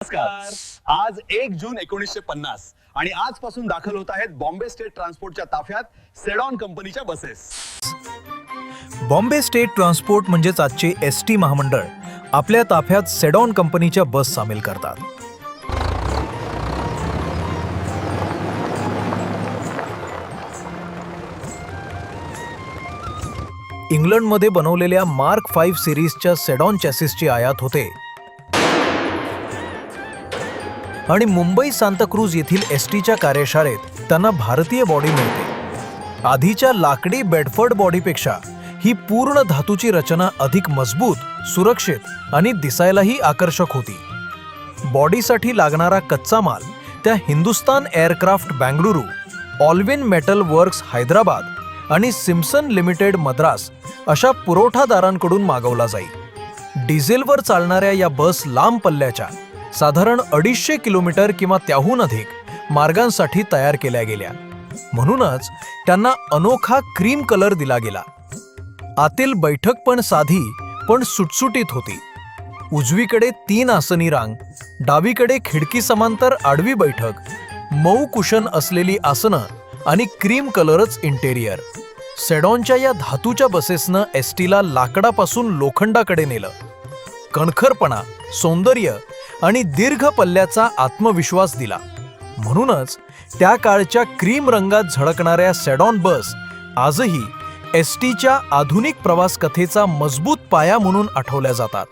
नमस्कार. आज एक जून एकोणीसशे पन्नास आणि आजपासून दाखल होत आहेत बॉम्बे स्टेट ट्रान्सपोर्टच्या ताफ्यात सेडॉन कंपनीच्या बसेस. बॉम्बे स्टेट ट्रान्सपोर्ट म्हणजेच आजचे एस टी महामंडळ आपल्या ताफ्यात सेडॉन कंपनीच्या बस सामील करतात. इंग्लंडमध्ये बनवलेल्या मार्क फाईव्ह सिरीजच्या सेडॉन चॅसिसची आयात होते. आणि मुंबई सांताक्रूज येथील एस टीच्या कार्यशाळेत त्यांना भारतीय बॉडी मिळते. आधीच्या लाकडी बेडफर्ड बॉडीपेक्षा ही पूर्ण धातूची रचना अधिक मजबूत सुरक्षित आणि दिसायलाही आकर्षक होती. बॉडीसाठी लागणारा कच्चा माल त्या Hindustan Aircraft Bengaluru Allwyn Metal Works Hyderabad आणि सिम्सन लिमिटेड मद्रास अशा पुरवठादारांकडून मागवला जाईल डिझेलवर चालणाऱ्या या बस लांब पल्ल्याच्या साधारण अडीचशे किलोमीटर किंवा त्याहून अधिक मार्गांसाठी तयार केल्या गेल्या. म्हणूनच त्यांना अनोखा क्रीम कलर दिला गेला. आतील बैठक पण साधी पण सुटसुटीत होती. उजवीकडे तीन आसनी रांग डावीकडे खिडकी समांतर आडवी बैठक मऊ कुशन असलेली आसनं आणि क्रीम कलरच इंटेरियर. सेडॉनच्या या धातूच्या बसेसनं एस टीला लाकडापासून लोखंडाकडे नेलं. कणखरपणा सौंदर्य आणि दीर्घ पल्ल्याचा आत्मविश्वास दिला. म्हणूनच त्या काळच्या क्रीम रंगात झळकणाऱ्या सेडॉन बस आजही एस टीच्या आधुनिक प्रवास कथेचा मजबूत पाया म्हणून आठवल्या जातात.